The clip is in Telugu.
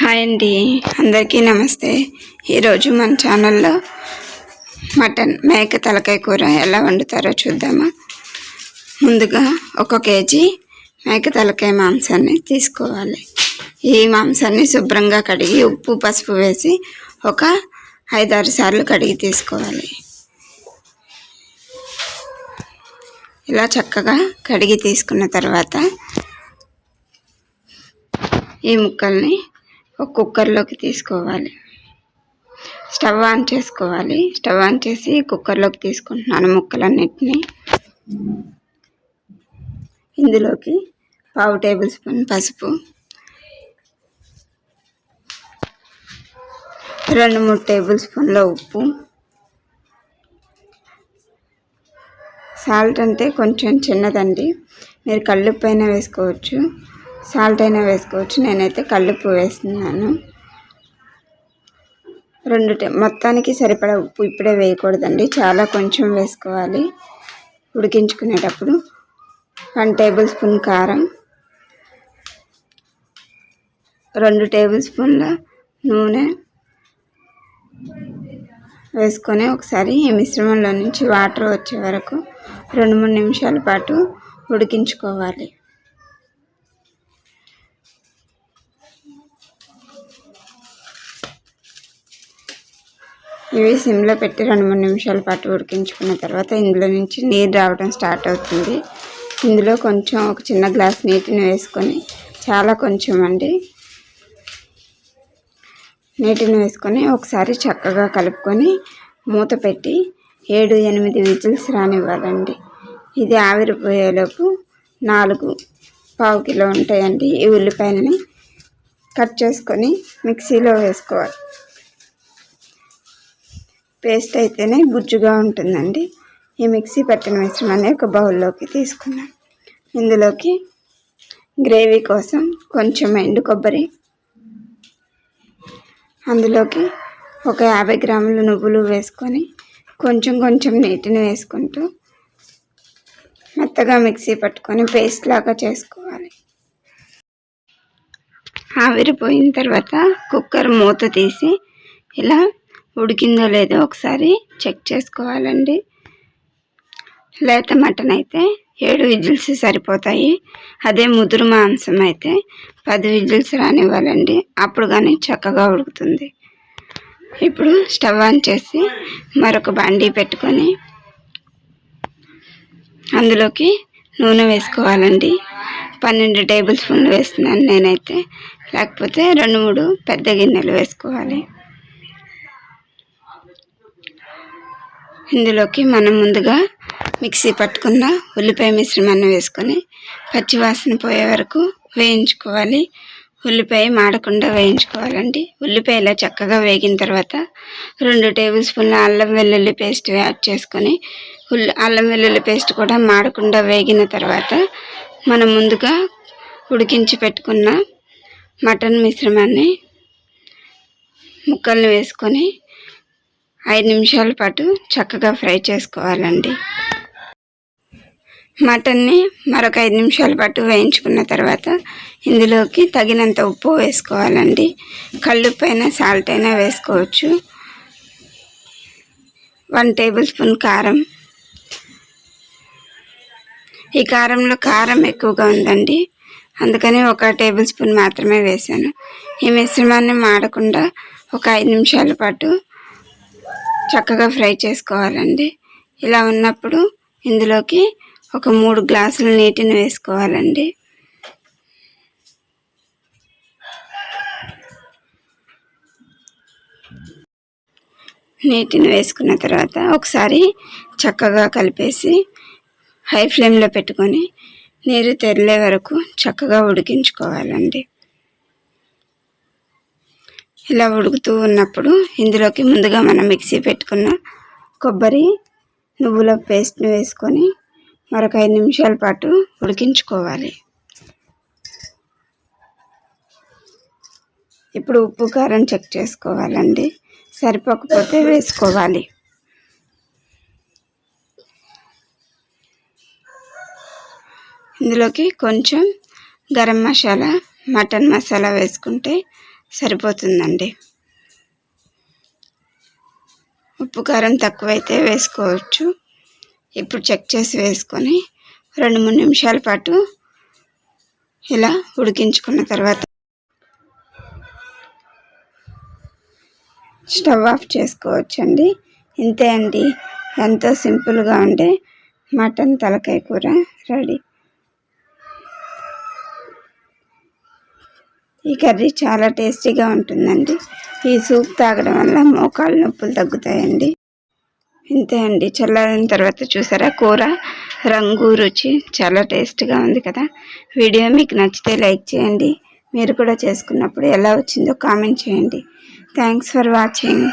హాయ్ అండి. అందరికీ నమస్తే. ఈరోజు మన ఛానల్లో మటన్ మేక తలకాయ కూర ఎలా వండుతారో చూద్దామా. ముందుగా ఒక కేజీ మేక తలకాయ మాంసాన్ని తీసుకోవాలి. ఈ మాంసాన్ని శుభ్రంగా కడిగి ఉప్పు పసుపు వేసి ఒక ఐదారు సార్లు కడిగి తీసుకోవాలి. ఇలా చక్కగా కడిగి తీసుకున్న తర్వాత ఈ ముక్కల్ని ఒక కుక్కర్లోకి తీసుకోవాలి. స్టవ్ ఆన్ చేసుకోవాలి. స్టవ్ ఆన్ చేసి కుక్కర్లోకి తీసుకుంటున్నాను ముక్కలన్నిటిని. ఇందులోకి పావు టేబుల్ స్పూన్ పసుపు. రెండు మూడు టేబుల్ స్పూన్ల ఉప్పు. సాల్ట్ అంటే కొంచెం చిన్నదండి. మీరు కళ్ళు పైన వేసుకోవచ్చు. సాల్ట్ అయినా వేసుకోవచ్చు. నేనైతే కళ్ళుప్పు వేస్తున్నాను. రెండు మొత్తానికి సరిపడా ఉప్పు ఇప్పుడే వేయకూడదండి. చాలా కొంచెం వేసుకోవాలి. ఉడికించుకునేటప్పుడు వన్ టేబుల్ స్పూన్ కారం రెండు టేబుల్ స్పూన్ల నూనె వేసుకొని ఒకసారి ఈ మిశ్రమంలో నుంచి వాటర్ వచ్చే వరకు రెండు మూడు నిమిషాల పాటు ఉడికించుకోవాలి. ఇవి సిమ్లో పెట్టి రెండు మూడు నిమిషాల పాటు ఉడికించుకున్న తర్వాత ఇందులో నుంచి నీరు రావడం స్టార్ట్ అవుతుంది. ఇందులో కొంచెం ఒక చిన్న గ్లాస్ నీటిని వేసుకొని చాలా కొంచెం అండి. నీటిని వేసుకొని ఒకసారి చక్కగా కలుపుకొని మూత పెట్టి ఏడు ఎనిమిది విజిల్స్ రానివ్వాలండి. ఇది ఆవిరిపోయేలోపు నాలుగు పావు కిలో ఉంటాయండి. ఈ ఉల్లిపాయలని కట్ చేసుకొని మిక్సీలో వేసుకోవాలి. పేస్ట్ అయితేనే గుజ్జుగా ఉంటుందండి. ఈ మిక్సీ పట్టిన మిశ్రమాన్ని ఒక బౌల్లోకి తీసుకున్నాం ఇందులోకి గ్రేవీ కోసం కొంచెం ఎండు కొబ్బరి అందులోకి ఒక యాభై గ్రాముల నువ్వులు వేసుకొని కొంచెం కొంచెం నీటిని వేసుకుంటూ మెత్తగా మిక్సీ పట్టుకొని పేస్ట్ లాగా చేసుకోవాలి. ఆవిరిపోయిన తర్వాత కుక్కర్ మూత తీసి ఇలా ఉడికిందో లేదో ఒకసారి చెక్ చేసుకోవాలండి. లేత మటన్ అయితే ఏడు విజిల్స్ సరిపోతాయి. అదే ముదురు మాంసం అయితే పది విజిల్స్ రానివ్వాలండి. అప్పుడు కానీ చక్కగా ఉడుకుతుంది. ఇప్పుడు స్టవ్ ఆన్ చేసి మరొక బండి పెట్టుకొని అందులోకి నూనె వేసుకోవాలండి. పన్నెండు టేబుల్ స్పూన్లు వేస్తున్నాను నేనైతే. లేకపోతే రెండు మూడు పెద్ద గిన్నెలు వేసుకోవాలి. ఇందులోకి మనం ముందుగా మిక్సీ పట్టుకున్న ఉల్లిపాయ మిశ్రమాన్ని వేసుకొని పచ్చివాసన పోయే వరకు వేయించుకోవాలి. ఉల్లిపాయ మాడకుండా వేయించుకోవాలండి. ఉల్లిపాయ ఇలా చక్కగా వేగిన తర్వాత రెండు టేబుల్ స్పూన్ల అల్లం వెల్లుల్లి పేస్ట్ యాడ్ చేసుకొని ఉల్లి అల్లం వెల్లుల్లి పేస్ట్ కూడా మాడకుండా వేగిన తర్వాత మనం ముందుగా ఉడికించి పెట్టుకున్న మటన్ మిశ్రమాన్ని ముక్కల్ని వేసుకొని ఐదు నిమిషాల పాటు చక్కగా ఫ్రై చేసుకోవాలండి. మటన్ని మరొక ఐదు నిమిషాల పాటు వేయించుకున్న తర్వాత ఇందులోకి తగినంత ఉప్పు వేసుకోవాలండి. కళ్ళుప్పు అయినా సాల్ట్ అయినా వేసుకోవచ్చు. వన్ టేబుల్ స్పూన్ కారం. ఈ కారంలో కారం ఎక్కువగా ఉందండి. అందుకని ఒక టేబుల్ స్పూన్ మాత్రమే వేసాను ఈ మిశ్రమాన్ని మాడకుండా ఒక ఐదు నిమిషాల పాటు చక్కగా ఫ్రై చేసుకోవాలండి. ఇలా ఉన్నప్పుడు ఇందులోకి ఒక మూడు గ్లాసుల నీటిని వేసుకోవాలండి. నీటిని వేసుకున్న తర్వాత ఒకసారి చక్కగా కలిపేసి హై ఫ్లేమ్లో పెట్టుకొని నీరు తెరలే వరకు చక్కగా ఉడికించుకోవాలండి. ఇలా ఉడుకుతూ ఉన్నప్పుడు ఇందులోకి ముందుగా మనం మిక్సీ పెట్టుకున్న కొబ్బరి నువ్వుల పేస్ట్ని వేసుకొని మరొక ఐదు నిమిషాల పాటు ఉడికించుకోవాలి. ఇప్పుడు ఉప్పు కారం చెక్ చేసుకోవాలండి. సరిపోకపోతే వేసుకోవాలి. ఇందులోకి కొంచెం గరం మసాలా మటన్ మసాలా వేసుకుంటే సరిపోతుందండి. ఉప్పు కారం తక్కువైతే వేసుకోవచ్చు. ఇప్పుడు చెక్ చేసి వేసుకొని రెండు మూడు నిమిషాల పాటు ఇలా ఉడికించుకున్న తర్వాత స్టవ్ ఆఫ్ చేసుకోవచ్చండి. ఇంతే అండి. ఎంతో సింపుల్గా ఉండే మటన్ తలకాయ కూర రెడీ. ఈ కర్రీ చాలా టేస్టీగా ఉంటుందండి. ఈ సూప్ తాగడం వల్ల మోకాలు నొప్పులు తగ్గుతాయండి. ఇంతే అండి. చల్లారిన తర్వాత చూసారా? కూర రంగు రుచి చాలా టేస్ట్గా ఉంది కదా. వీడియో మీకు నచ్చితే లైక్ చేయండి. మీరు కూడా చేసుకున్నప్పుడు ఎలా వచ్చిందో కామెంట్ చేయండి. Thanks for watching.